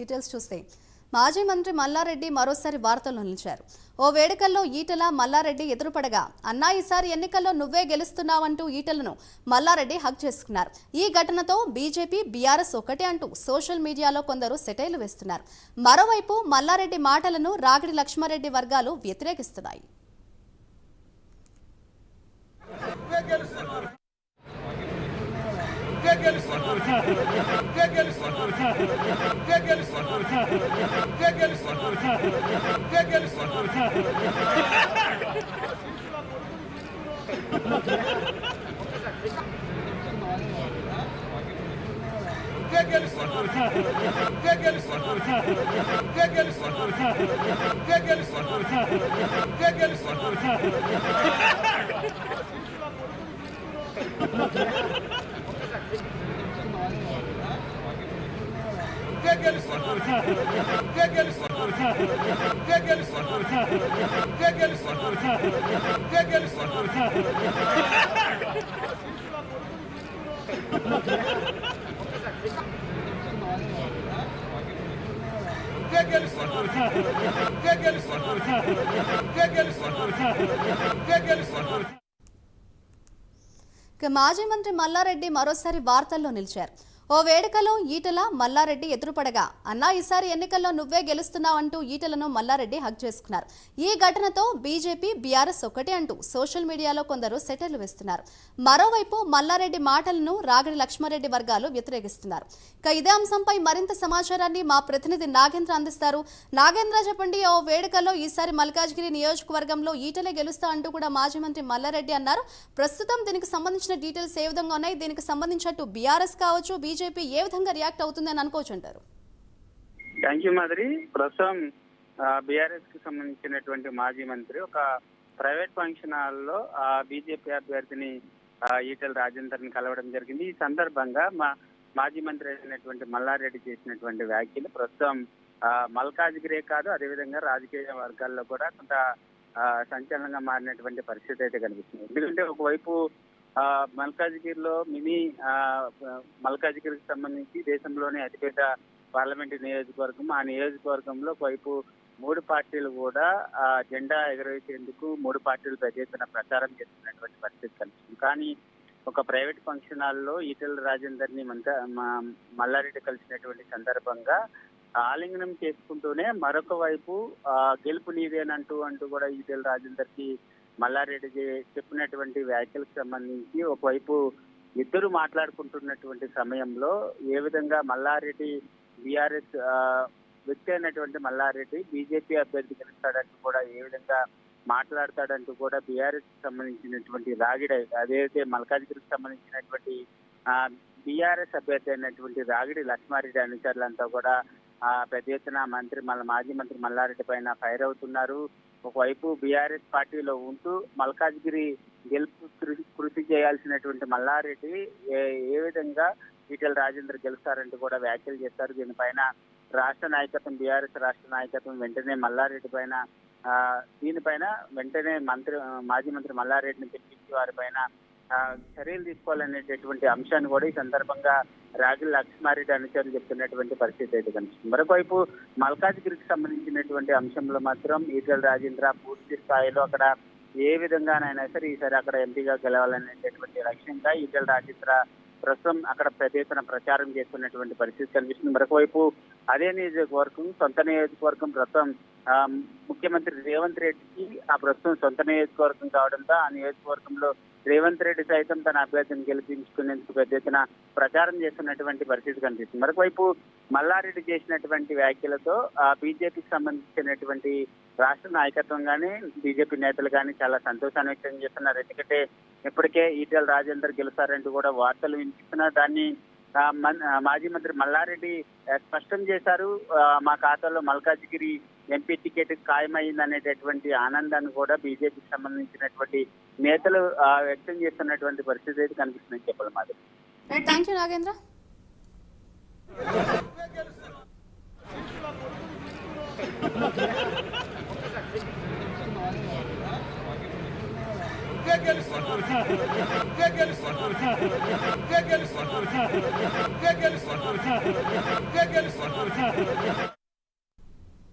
Details చూస్తే మాజీ మంత్రి మల్లారెడ్డి మరోసారి వార్తల్లో నిలిచారు. ఓ వేడుకల్లో ఈటల మల్లారెడ్డి ఎదురుపడగా అన్నా ఈసారి ఎన్నికల్లో నువ్వే గెలుస్తున్నావంటూ ఈటలను మల్లారెడ్డి హక్ చేసుకున్నారు. ఈ ఘటనతో బీజేపీ బీఆర్ఎస్ ఒకటే అంటూ సోషల్ మీడియాలో కొందరు సెటైలు వేస్తున్నారు. మరోవైపు మల్లారెడ్డి మాటలను రాగిడి లక్ష్మారెడ్డి వర్గాలు వ్యతిరేకిస్తున్నాయి. Ha ha ha ha! ఇక మాజీ మంత్రి మల్లారెడ్డి మరోసారి వార్తల్లో నిలిచారు. ఓ వేడుకలో ఈటల మల్లారెడ్డి ఎదురుపడగా అన్నా ఈసారి ఎన్నికల్లో నువ్వే గెలుస్తున్నావంటూ ఈటలను మల్లారెడ్డి హక్ చేసుకున్నారు. ఈ ఘటనతో బీజేపీ బీఆర్ఎస్ ఒకటే అంటూ సోషల్ మీడియాలో కొందరు సెటర్లు వేస్తున్నారు. మరోవైపు మల్లారెడ్డి మాటలను రాగడి లక్ష్మారెడ్డి వర్గాలు వ్యతిరేకిస్తున్నారు. ఇక ఇదే అంశంపై మరింత సమాచారాన్ని మా ప్రతినిధి నాగేంద్ర అందిస్తారు. నాగేంద్ర చెప్పండి ఓ వేడుకలో ఈసారి మల్కాజ్గిరి నియోజకవర్గంలో ఈటలే గెలుస్తా అంటూ కూడా మాజీ మంత్రి మల్లారెడ్డి అన్నారు. ప్రస్తుతం దీనికి సంబంధించిన డీటెయిల్స్ ఏ విధంగా ఉన్నాయి? దీనికి సంబంధించి బీఆర్ఎస్ కావచ్చు బీజేపీ ఏ విధంగా రియాక్ట్ అవుతుందని అనుకోవచ్చు అంటారు థ్యాంక్ యూ మాదిరి ప్రస్తుతం బీఆర్ఎస్కి సంబంధించినటువంటి మాజీ మంత్రి ఒక ప్రైవేట్ ఫంక్షన్ హాల్లో బీజేపీ అభ్యర్థిని ఆ, ఈటెల రాజేందర్ని కలవడం జరిగింది. ఈ సందర్భంగా మా మాజీ మంత్రి అయినటువంటి మల్లారెడ్డి చేసినటువంటి వ్యాఖ్యలు ప్రస్తుతం మల్కాజ్గిరే కాదు అదేవిధంగా రాజకీయ వర్గాల్లో కూడా కొంత సంచలనంగా మారినటువంటి పరిస్థితి అయితే కనిపిస్తుంది. ఎందుకంటే ఒకవైపు మల్కాజ్గిరిలో మినీ మల్కాజ్గిరికి సంబంధించి దేశంలోనే అతిపెద్ద పార్లమెంటు నియోజకవర్గం. ఆ నియోజకవర్గంలో వైపు మూడు పార్టీలు కూడా ఆ జెండా ఎగరవేసేందుకు మూడు పార్టీలు పెద్ద ఎత్తున ప్రచారం చేస్తున్నటువంటి పరిస్థితి కనిపిస్తుంది. కానీ ఒక ప్రైవేట్ ఫంక్షన్ హాల్లో ఈటెల రాజేందర్ని మంత మల్లారెడ్డి కలిసినటువంటి సందర్భంగా ఆలింగనం చేసుకుంటూనే మరొక వైపు ఆ, గెలుపు నీదేనంటూ అంటూ కూడా ఈటెల రాజేందర్కి మల్లారెడ్డి చెప్పినటువంటి వ్యాఖ్యలకు సంబంధించి ఒకవైపు ఇద్దరు మాట్లాడుకుంటున్నటువంటి సమయంలో ఏ విధంగా మల్లారెడ్డి బీఆర్ఎస్ వ్యక్తి అయినటువంటి మల్లారెడ్డి బీజేపీ అభ్యర్థి గెలుస్తాడంటూ కూడా ఏ విధంగా మాట్లాడతాడంటూ కూడా బీఆర్ఎస్ సంబంధించినటువంటి రాగిడ అదైతే మల్కాజ్గిరికి సంబంధించినటువంటి బీఆర్ఎస్ అభ్యర్థి అయినటువంటి రాగిడి లక్ష్మారెడ్డి అనుచరులంతా కూడా ఆ, పెద్ద ఎత్తున మంత్రి మళ్ళీ మాజీ మంత్రి మల్లారెడ్డి పైన ఫైర్ అవుతున్నారు. ఒకవైపు బీఆర్ఎస్ పార్టీలో ఉంటూ మల్కాజ్గిరి గెలుపు కృషి చేయాల్సినటువంటి మల్లారెడ్డి ఏ ఏ విధంగా ఈటెల రాజేందర్ గెలుస్తారంటూ కూడా వ్యాఖ్యలు చేస్తారు. దీనిపైన రాష్ట్ర నాయకత్వం బీఆర్ఎస్ రాష్ట్ర నాయకత్వం వెంటనే మల్లారెడ్డి పైన దీనిపైన వెంటనే మంత్రి మాజీ మంత్రి మల్లారెడ్డిని పిలిపించి వారిపైన చర్యలు తీసుకోవాలనేటటువంటి అంశాన్ని కూడా ఈ సందర్భంగా రాగి లక్ష్మారెడ్డి అనుచరులు చెప్తున్నటువంటి పరిస్థితి అయితే కనిపిస్తుంది. మరొకవైపు మల్కాజ్గిరికి సంబంధించినటువంటి అంశంలో మాత్రం ఈటల రాజేంద్ర పూర్తి స్థాయిలో అక్కడ ఏ విధంగానైనా సరే ఈసారి అక్కడ ఎంపీగా గెలవాలనేటటువంటి లక్ష్యంగా ఈటల రాజేంద్ర ప్రస్తుతం అక్కడ పెద్ద ఎత్తున ప్రచారం చేస్తున్నటువంటి పరిస్థితి కనిపిస్తుంది. మరొకవైపు అదే నియోజకవర్గం సొంత నియోజకవర్గం ప్రస్తుతం ముఖ్యమంత్రి రేవంత్ రెడ్డికి ఆ ప్రస్తుతం సొంత నియోజకవర్గం కావడంతో ఆ నియోజకవర్గంలో రేవంత్ రెడ్డి సైతం తన అభ్యర్థిని గెలిపించుకునేందుకు పెద్ద ఎత్తున ప్రచారం చేస్తున్నటువంటి పరిస్థితి కనిపిస్తుంది. మరొకవైపు మల్లారెడ్డి చేసినటువంటి వ్యాఖ్యలతో ఆ బీజేపీకి సంబంధించినటువంటి రాష్ట్ర నాయకత్వం కానీ బీజేపీ నేతలు కానీ చాలా సంతోషాన్ని వ్యక్తం చేస్తున్నారు. ఎందుకంటే ఇప్పటికే ఈటెల రాజేందర్ గెలుస్తారంటూ కూడా వార్తలు వినిపిస్తున్నారు. దాన్ని మన్- మాజీ మంత్రి మల్లారెడ్డి స్పష్టం చేశారు. మా ఖాతాలో మల్కాజ్గిరి ఎంపీ టికెట్ ఖాయమైంది అనేటటువంటి ఆనందాన్ని కూడా బీజేపీకి సంబంధించినటువంటి నేతలు ఆ, వ్యక్తం చేస్తున్నటువంటి పరిస్థితి అయితే కనిపిస్తుందని చెప్పాలి మాది. Right thank you Nagendra. ఇదే